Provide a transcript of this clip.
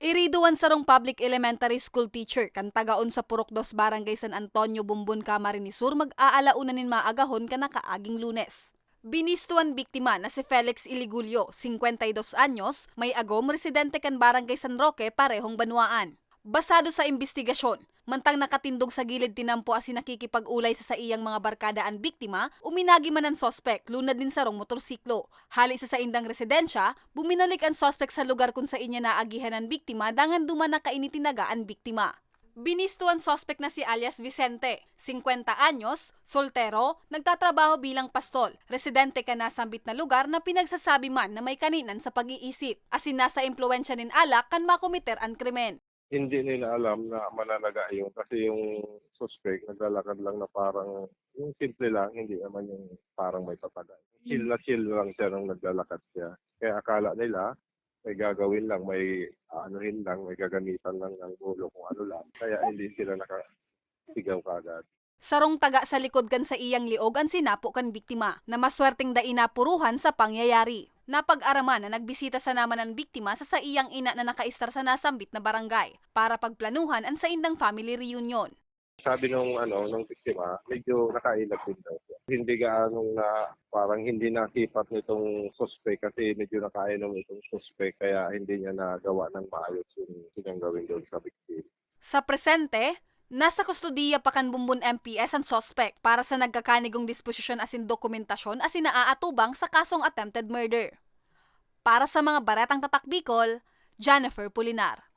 Iriduan sarong public elementary school teacher kan tagaon sa Purok Dos Barangay San Antonio Bumbon Camarines Sur mag-aalaunan nin maagahon ka nakaaging lunes. Binistuan biktima na si Felix Iligulyo, 52 anyos, may agom residente kan Barangay San Roque parehong banwaan. Basado sa investigasyon, mantang nakatindog sa gilid tinampo asi nakikipag-ulay sa sa iyang mga barkada ang biktima, uminagi man ang sospek lunad din sarong motorsiklo. Hali sa sa indang residensya, buminalik ang sospek sa lugar kung sa inya naagihan ang biktima dangan duman na kainitinaga ang biktima. Binisto ang sospek na si alias Vicente, 50 anyos, soltero, nagtatrabaho bilang pastol, residente ka na sambit na lugar na pinagsasabi man na may kaninan sa pag-iisip, asin nasa impluensya nin alak kan makomiter ang krimen. Hindi nila alam na mananaga yun kasi yung suspect naglalakad lang na parang yung simple lang, hindi naman yung parang may tatagal. Chill na chill lang siya nung naglalakad siya. Kaya akala nila may gagawin lang, may aanuhin lang, may gagamitan lang ng ulo kung ano lang. Kaya hindi sila nakasigaw kagad. Sarong taga sa likod kan sa iyang liog ang sinapo kan biktima na maswerteng da inapuruhan sa pangyayari. Napag-araman na nagbisita sa naman ang biktima sa sa iyang ina na nakaistar sa nasambit na barangay para pagplanuhan ang sa indang family reunion. Sabi nung ano nung biktima, medyo nakailag din daw siya. Hindi gaanong na parang hindi nasipat nitong suspect kasi medyo nakainom itong suspect kaya hindi niya nagawa ng maayos yung sinyang gawin doon sa victim. Sa presente, nasa kustodiya pa kan Bumbun MPS ang suspect para sa nagkakanigong disposisyon asin dokumentasyon asin naaatubang sa kasong attempted murder. Para sa mga baratang tatakbikol, Jennifer Pulinar.